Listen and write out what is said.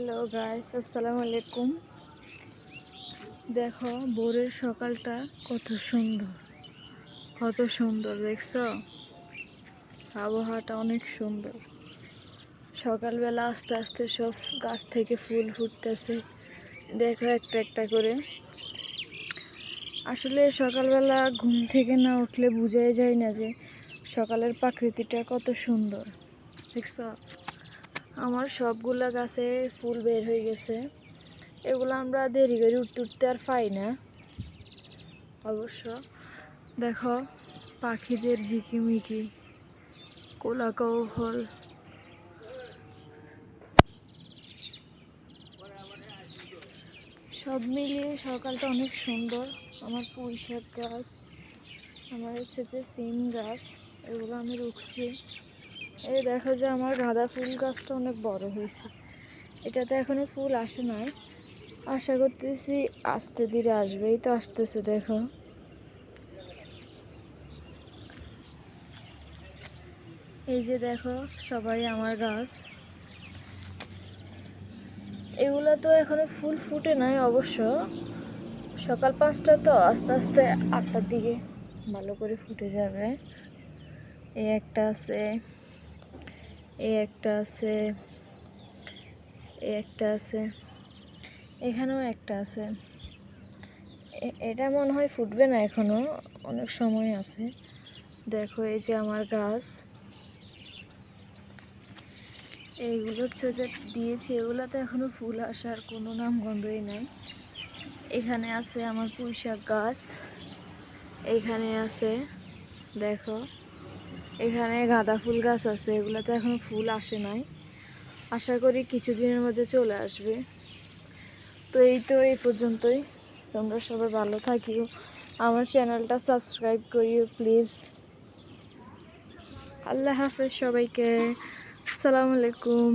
Hello guys আসসালামু আলাইকুম দেখো, ভোরের সকালটা কত সুন্দর। কত সুন্দর, দেখছ? আবহাওয়াটা অনেক সুন্দর। সকালবেলা আস্তে আস্তে সব গাছ থেকে ফুল ফুটতেছে। দেখো একটা একটা করে। আসলে সকালবেলা ঘুম থেকে না উঠলে বোঝাই যায় না যে সকালের প্রাকৃতিটা কত সুন্দর। দেখছ? আমার সবগুলা গাছে ফুল বের হয়ে গেছে। এগুলো আমরা দেরি করে উঠতে উঠতে আর পাই না। অবশ্য দেখো, পাখিদের ঝিকিমিকি কোলা কৌহল সব মিলিয়ে সকালটা অনেক সুন্দর। আমার পুঁই শাক গাছ, আমার হচ্ছে যে সিম গাছ, এগুলো আমি রুখছি। এই দেখো যে আমার গাঁদা ফুল গাছটা অনেক বড় হয়েছে। এটাতে এখনও ফুল আসে নাই। আশা করতেছি আস্তে ধীরে আসবে। এই তো আসতেছে, দেখো। এই যে দেখো সবাই আমার গাছ। এগুলো তো এখনও ফুল ফুটে নাই অবশ্য। সকাল পাঁচটা তো আস্তে আস্তে আটটার দিকে ভালো করে ফুটে যাবে। এই একটা আছে। এই একটা আছে এই একটা আছে, এখানেও একটা আছে। এ- এটা মনে হয় ফুটবে না এখনও, অনেক সময় আছে। দেখো এই যে আমার গাছ। এইগুলো হচ্ছে যে দিয়েছি, এগুলোতে এখনও ফুল আসার কোনো নাম গন্ধই নাই। এখানে আছে আমার পুঁই শাক গাছ এইখানে আছে, দেখো। এখানে গাঁদা ফুল গাছ আছে, এগুলোতে এখন ফুল আসে নাই। আশা করি কিছুদিনের মধ্যে চলে আসবে। তো এই তো এই পর্যন্তই। তোমরা সবাই ভালো থাকিও। আমার চ্যানেলটা সাবস্ক্রাইব করিও, প্লিজ। আল্লাহ হাফেজ সবাইকে। আসসালামু আলাইকুম।